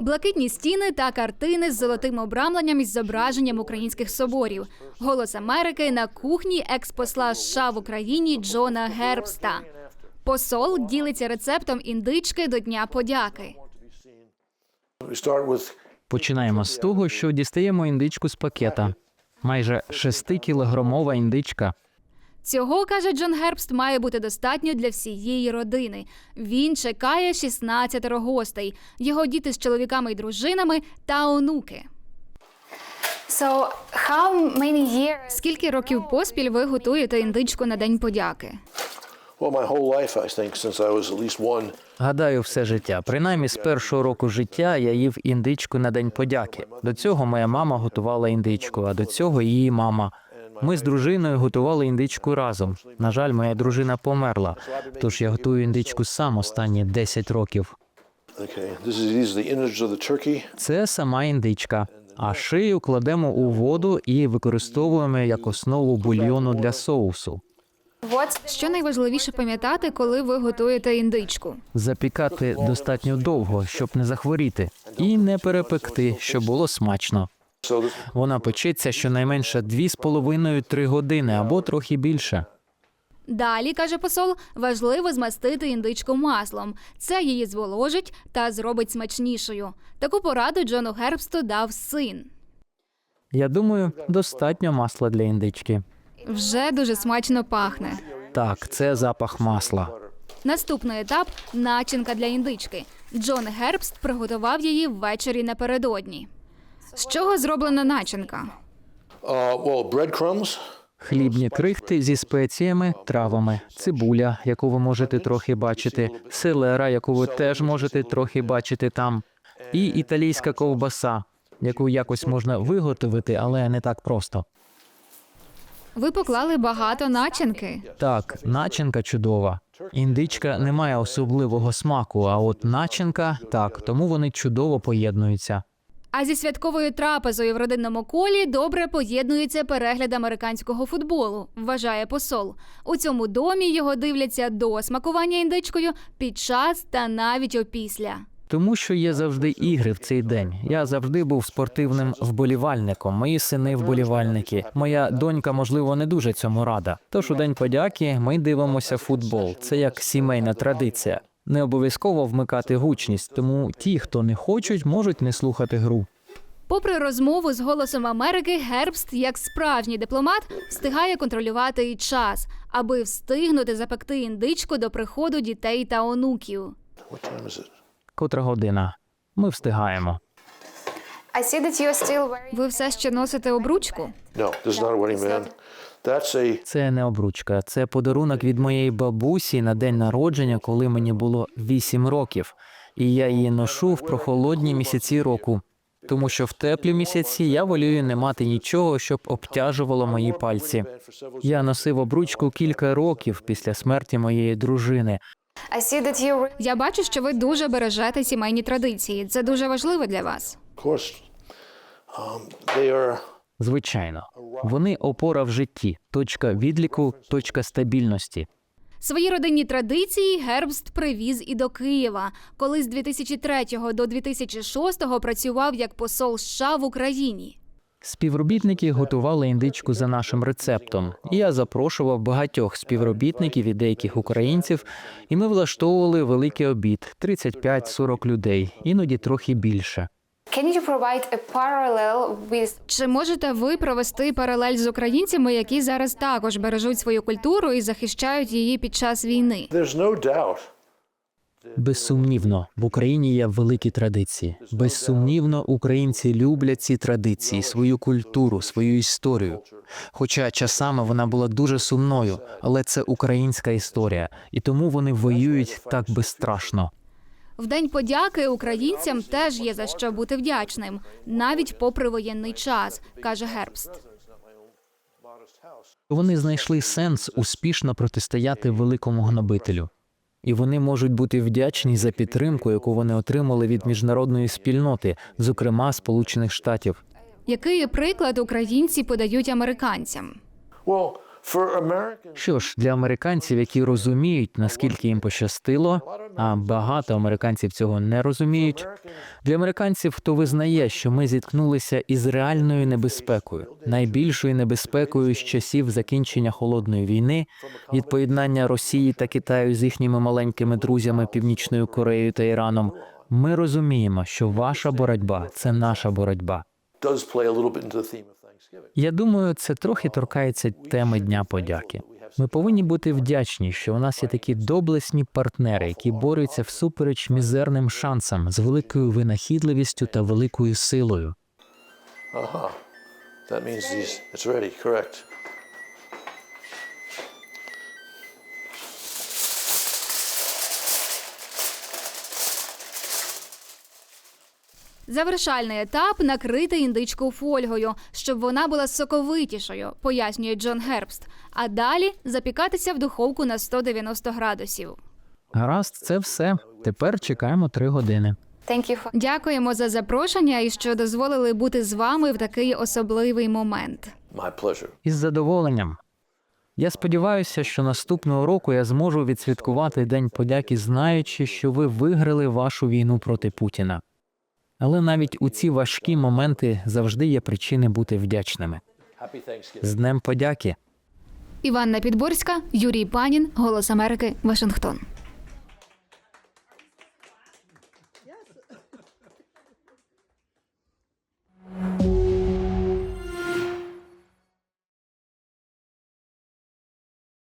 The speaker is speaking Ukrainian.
Блакитні стіни та картини з золотим обрамленням із зображенням українських соборів. Голос Америки на кухні експосла США в Україні Джона Гербста. Посол ділиться рецептом індички до Дня подяки. Починаємо з того, що дістаємо індичку з пакета. Майже 6-кілограмова індичка. Цього каже Джон Гербст, має бути достатньо для всієї родини. Він чекає 16 гостей, його діти з чоловіками і дружинами та онуки. So, how many years? Скільки років поспіль ви готуєте індичку на День подяки? Well, my whole life, I think, since I was at least one. Гадаю, все життя. Принаймні з першого року життя я їв індичку на день подяки. До цього моя мама готувала індичку, а до цього її мама. Ми з дружиною готували індичку разом. На жаль, моя дружина померла, тож я готую індичку сам останні 10 років. Це сама індичка. А шию кладемо у воду і використовуємо як основу бульйону для соусу. Що найважливіше пам'ятати, коли ви готуєте індичку? Запікати достатньо довго, щоб не захворіти, і не перепекти, щоб було смачно. Вона печеться щонайменше 2,5-3 години або трохи більше. Далі, каже посол, важливо змастити індичку маслом. Це її зволожить та зробить смачнішою. Таку пораду Джону Гербсту дав син. Я думаю, достатньо масла для індички. Вже дуже смачно пахне. Так, це запах масла. Наступний етап начинка для індички. Джон Гербст приготував її ввечері напередодні. З чого зроблена начинка? Хлібні крихти зі спеціями, травами, цибуля, яку ви можете трохи бачити, селера, яку ви теж можете трохи бачити там, і італійська ковбаса, яку якось можна виготовити, але не так просто. Ви поклали багато начинки. Так, начинка чудова. Індичка не має особливого смаку, а от начинка так, тому вони чудово поєднуються. А зі святковою трапезою в родинному колі добре поєднується перегляд американського футболу, вважає посол. У цьому домі його дивляться до смакування індичкою під час та навіть опісля. Тому що є завжди ігри в цей день. Я завжди був спортивним вболівальником. Мої сини вболівальники. Моя донька, можливо, не дуже цьому рада. Тож у день подяки ми дивимося футбол. Це як сімейна традиція. Не обов'язково вмикати гучність, тому ті, хто не хочуть, можуть не слухати гру. Попри розмову з голосом Америки, Гербст, як справжній дипломат, встигає контролювати і час, аби встигнути запекти індичку до приходу дітей та онуків. Котра година. Ми встигаємо. Ви все ще носите обручку? No, this is not a wedding band. That's a Це не обручка, це подарунок від моєї бабусі на день народження, коли мені було 8 років, і я її ношу в прохолодні місяці року. Тому що в теплі місяці я волію не мати нічого, щоб обтяжувало мої пальці. Я носив обручку кілька років після смерті моєї дружини. I see. Я бачу, що ви дуже бережете сімейні традиції. Це дуже важливо для вас. Um, they are Звичайно, вони опора в житті, точка відліку, точка стабільності. Свої родинні традиції Гербст привіз і до Києва, коли з 2003 до 2006 працював як посол США в Україні. Співробітники готували індичку за нашим рецептом. Я запрошував багатьох співробітників і деяких українців, і ми влаштовували великий обід 35-40 людей, іноді трохи більше. Can you provide a parallel with Чи можете ви провести паралель з українцями, які зараз також бережуть свою культуру і захищають її під час війни? there's no doubt. Безсумнівно, в Україні є великі традиції. Безсумнівно, українці люблять ці традиції, свою культуру, свою історію. Хоча часами вона була дуже сумною, але це українська історія, і тому вони воюють так безстрашно. В день подяки українцям теж є за що бути вдячним, навіть попри воєнний час, каже Гербст. Вони знайшли сенс успішно протистояти великому гнобителю. І вони можуть бути вдячні за підтримку, яку вони отримали від міжнародної спільноти, зокрема Сполучених Штатів. Який приклад українці подають американцям? Well, Що ж, для американців, які розуміють, наскільки їм пощастило, а багато американців цього не розуміють. Для американців, хто визнає, що ми зіткнулися із реальною небезпекою, найбільшою небезпекою з часів закінчення холодної війни, від поєднання Росії та Китаю з їхніми маленькими друзями Північною Кореєю та Іраном. Ми розуміємо, що ваша боротьба це наша боротьба. Я думаю, це трохи торкається теми Дня подяки. Ми повинні бути вдячні, що у нас є такі доблесні партнери, які борються всупереч мізерним шансам з великою винахідливістю та великою силою. Uh-huh. That means Завершальний етап накрити індичку фольгою, щоб вона була соковитішою, пояснює Джон Гербст. А далі запікатися в духовку на 190 градусів. Гаразд, це все. Тепер чекаємо три години. Thank Дякуємо за запрошення і що дозволили бути з вами в такий особливий момент. My. Із задоволенням. Я сподіваюся, що наступного року я зможу відсвяткувати День подяки, знаючи, що ви виграли вашу війну проти Путіна. Але навіть у ці важкі моменти завжди є причини бути вдячними. З Днем подяки! Іванна Підборська, Юрій Панін, Голос Америки, Вашингтон.